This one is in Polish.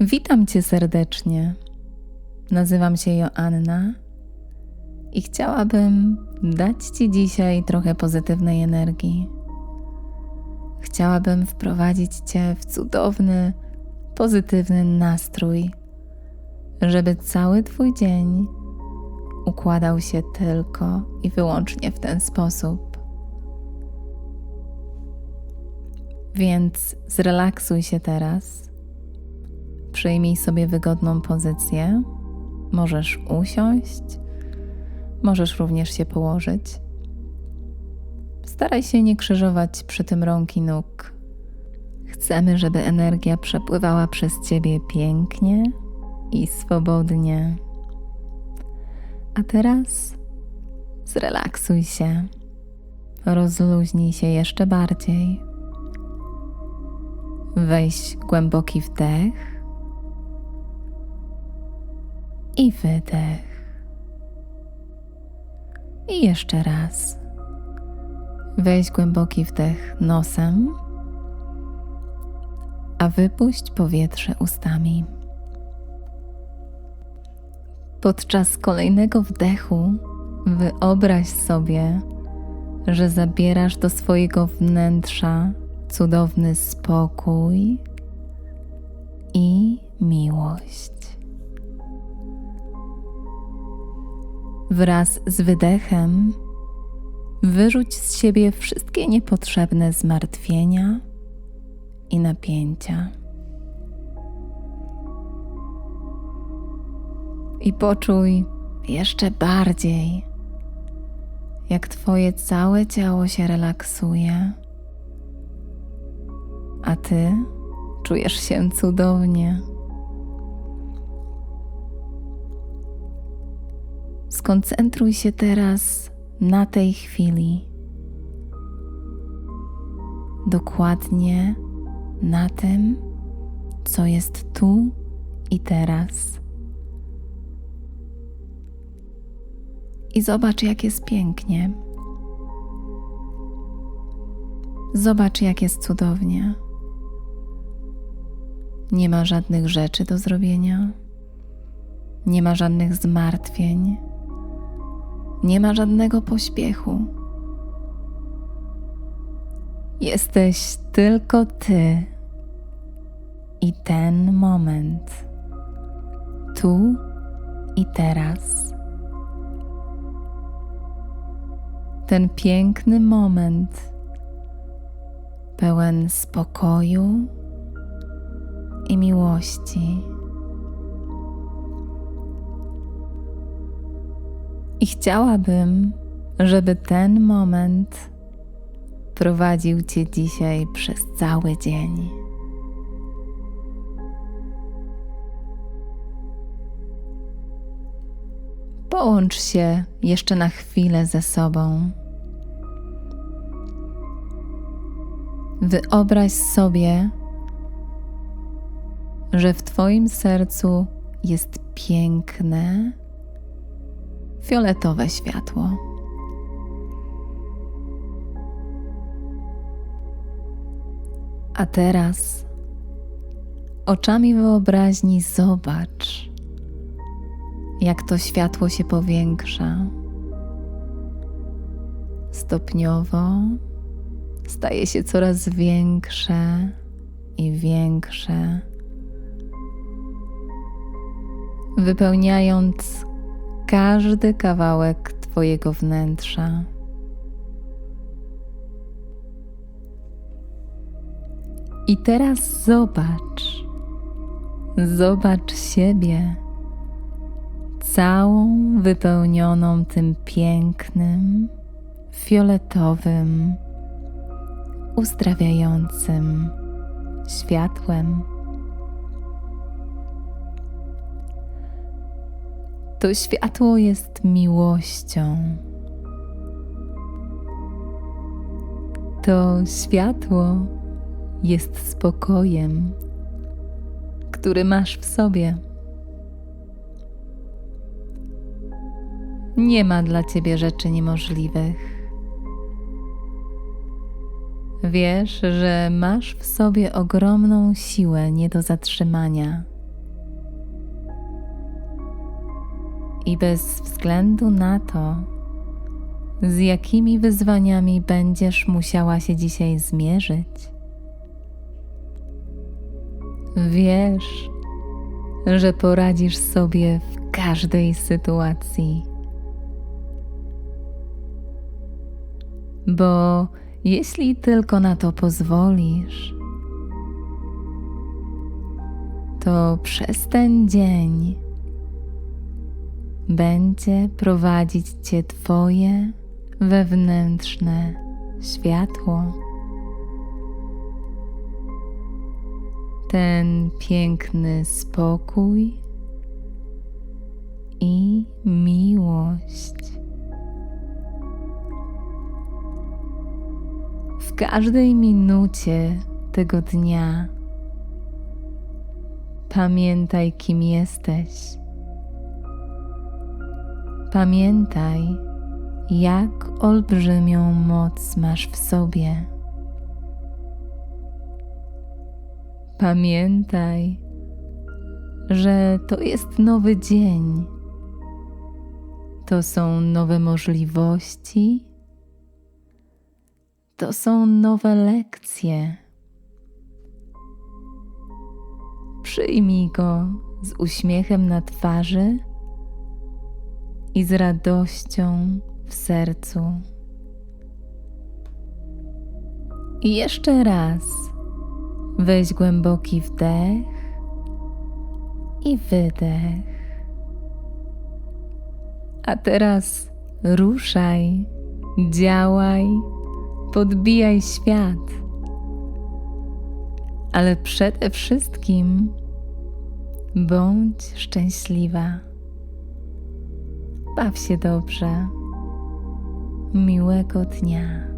Witam Cię serdecznie. Nazywam się Joanna i chciałabym dać Ci dzisiaj trochę pozytywnej energii. Chciałabym wprowadzić Cię w cudowny, pozytywny nastrój, żeby cały Twój dzień układał się tylko i wyłącznie w ten sposób. Więc zrelaksuj się teraz. Przyjmij sobie wygodną pozycję. Możesz usiąść, możesz również się położyć. Staraj się nie krzyżować przy tym rąk i nóg. Chcemy, żeby energia przepływała przez ciebie pięknie i swobodnie. A teraz zrelaksuj się, rozluźnij się jeszcze bardziej. Weź głęboki wdech i wydech. I jeszcze raz. Weź głęboki wdech nosem, a wypuść powietrze ustami. Podczas kolejnego wdechu wyobraź sobie, że zabierasz do swojego wnętrza cudowny spokój i miłość. Wraz z wydechem wyrzuć z siebie wszystkie niepotrzebne zmartwienia i napięcia. I poczuj jeszcze bardziej, jak Twoje całe ciało się relaksuje a ty czujesz się cudownie. Skoncentruj się teraz na tej chwili. Dokładnie na tym, co jest tu i teraz. I zobacz, jak jest pięknie. Zobacz, jak jest cudownie. Nie ma żadnych rzeczy do zrobienia, nie ma żadnych zmartwień, nie ma żadnego pośpiechu. Jesteś tylko ty i ten moment, tu i teraz. Ten piękny moment, pełen spokoju i miłości. I chciałabym, żeby ten moment prowadził Cię dzisiaj przez cały dzień. Połącz się jeszcze na chwilę ze sobą. Wyobraź sobie, że w Twoim sercu jest piękne, fioletowe światło. A teraz oczami wyobraźni zobacz, jak to światło się powiększa. Stopniowo staje się coraz większe i większe wypełniając każdy kawałek Twojego wnętrza. I teraz zobacz, zobacz siebie, całą wypełnioną tym pięknym, fioletowym, uzdrawiającym światłem. To światło jest miłością. To światło jest spokojem, który masz w sobie. Nie ma dla ciebie rzeczy niemożliwych. Wiesz, że masz w sobie ogromną siłę nie do zatrzymania I bez względu na to, z jakimi wyzwaniami będziesz musiała się dzisiaj zmierzyć, wiesz, że poradzisz sobie w każdej sytuacji. Bo jeśli tylko na to pozwolisz, to przez ten dzień będzie prowadzić Cię Twoje wewnętrzne światło. Ten piękny spokój i miłość. W każdej minucie tego dnia pamiętaj, kim jesteś. Pamiętaj, jak olbrzymią moc masz w sobie. Pamiętaj, że to jest nowy dzień. To są nowe możliwości. To są nowe lekcje. Przyjmij go z uśmiechem na twarzy i z radością w sercu. I jeszcze raz weź głęboki wdech i wydech. A teraz ruszaj, działaj, podbijaj świat. Ale przede wszystkim bądź szczęśliwa. Baw się dobrze. Miłego dnia.